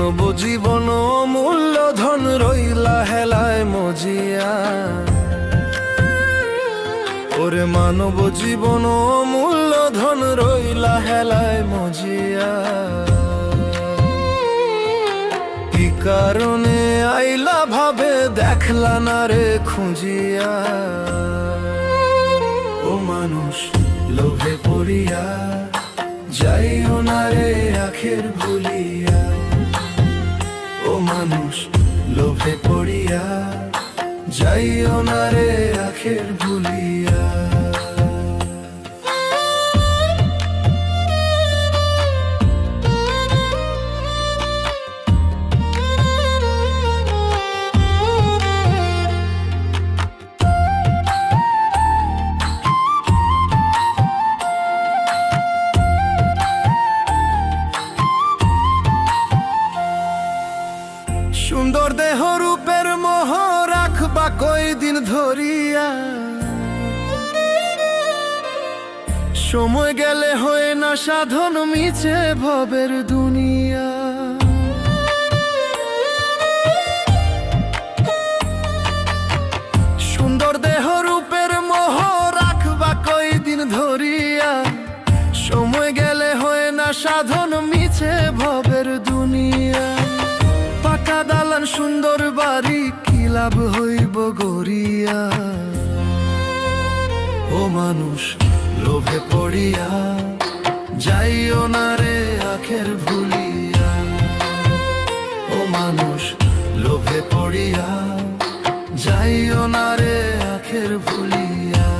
মানব জীবন মূল্যধন রইলা হেলায় মজিয়া। ওরে মানব জীবন মূল্যধন রইলা হেলায় মজিয়া। কি কারণে আইলা ভাবে দেখলা না রে খুঁজিয়া। ও মানুষ, লোভে পড়িয়া, যাইও না রে আখের ভুলিয়া। মানুষ লোভে পড়িয়া যাইও না সুন্দর দেহ রূপের মোহ রাখবা কয়দিন ধরিয়া। সময় গেলে হয় না সাধন, মিছে ভবের দুনিয়া। সুন্দর দেহ রূপের মোহ রাখবা কয়দিন ধরিয়া। সময় গেলে হয় না সাধন, মিছে ভবের দুনিয়া। দালান সুন্দর বাড়ি, কি লাভ হইব গরিয়া ও মানুষ, লোভে পড়িয়া, যাইও না রে আখের ভুলিয়া। ও মানুষ, লোভে পড়িয়া, যাইও না রে আখের ভুলিয়া।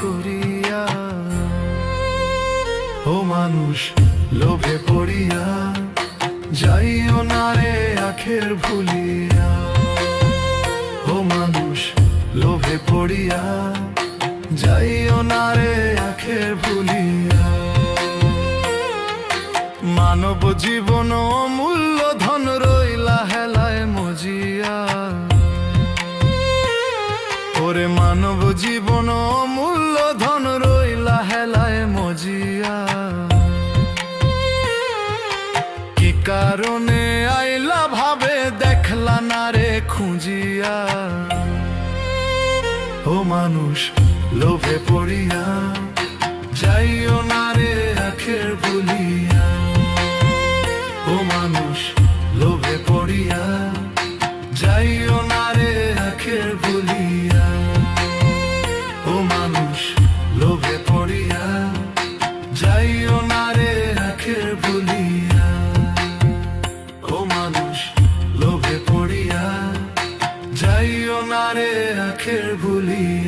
করিয়া। ও মানুষ, লোভে পড়িয়া, যাইও না রে আখের ভুলিয়া। ও মানুষ, লোভে পড়িয়া, যাইও না রে আখের ভুলিয়া। মানব জীবন অমূল্য ধন রইলা হেলায় মজিয়া। ওরে মানব জীবন অমূল্য ধন রইলা হেলায় মজিয়া। কি কারণে আইলা ভাবে দেখলা না রে খুঁজিয়া? ও মানুষ, লোভে পড়িয়া, যাইও না রে আখের বলিয়া। ও মানুষ লোভে পড়িয়া যাইও না আখের ভুলিয়া